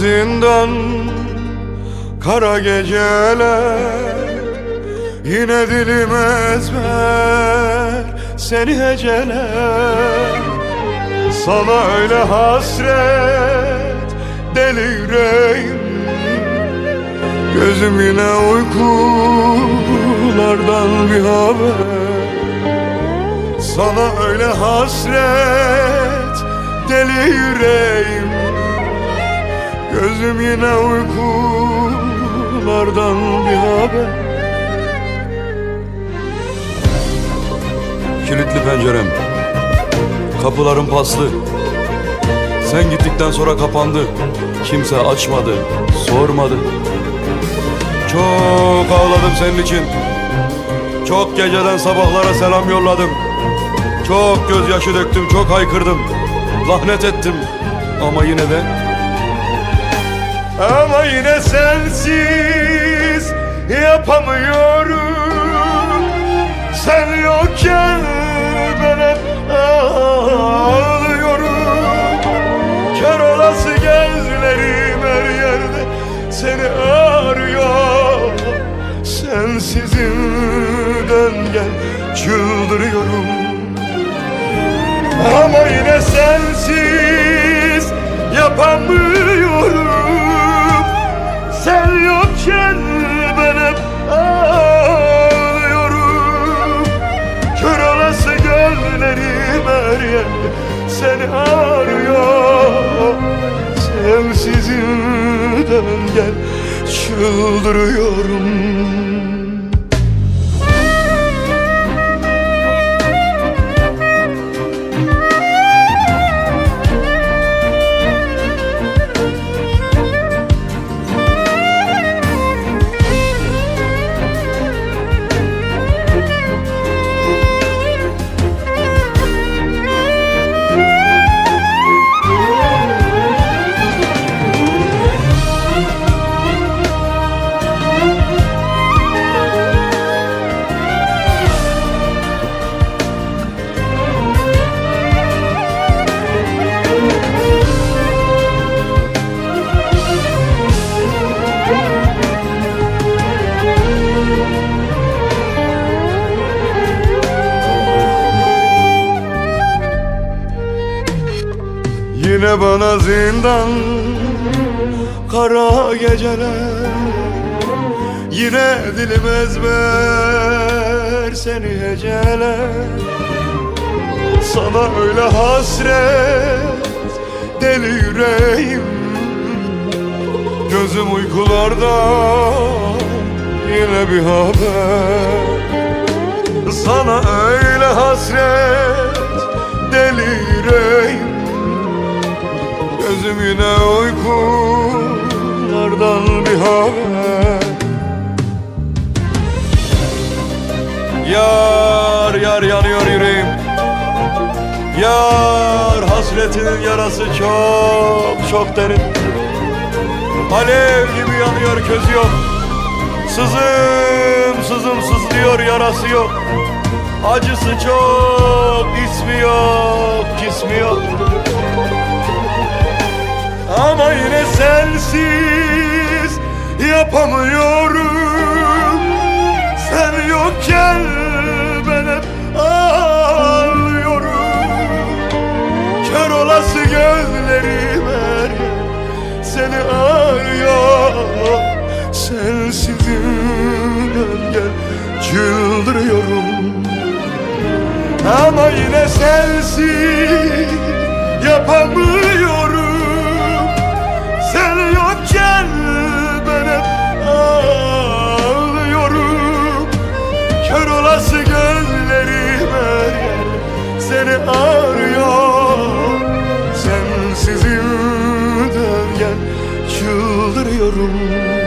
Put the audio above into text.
zindan Kara geceler Yine dilim ezber Seni heceler. Sana öyle hasret Deli yüreğim Gözüm yine uykulardan bir haber. Sana öyle hasret Deli yüreğim Gözüm yine uykulardan bir haber. Kilitli pencerem. Kapılarım paslı. Sen gittikten sonra kapandı. Kimse açmadı, sormadı. Çok ağladım senin için. Çok geceden sabahlara selam yolladım. Çok gözyaşı döktüm, çok haykırdım. Lahnet ettim. Ama yine de Ama yine sensiz Yapamıyorum. Sen yokken ben hep ağlıyorum. Kör olası gözlerim her yerde Seni arıyor. Sensizim dön gel çıldırıyorum. Ama yine sensiz yapamıyorum ağlıyorum. Kör olası gözlerim her seni arıyor. Sensizimden gel çıldırıyorum Yine bana zindan Kara geceler. Yine dilim ezber Seni heceler. Sana öyle hasret Deli yüreğim. Gözüm uykularda Yine bir haber. Sana öyle hasret Deli yüreğim Gözüm yine uykulardan bir haber. Yar yar yanıyor yüreğim. Yar hasretinin yarası çok çok derin. Alev gibi yanıyor közü yok. Sızım sızım sızlıyor yarası yok. Acısı çok yapamıyorum. Sen yokken ben hep ağlıyorum. Kör olası gözlerim her seni arıyor. Sensizimden gel çıldırıyorum. Ama yine sensiz yapamıyorum seni arıyor. Sensizimden gel çıldırıyorum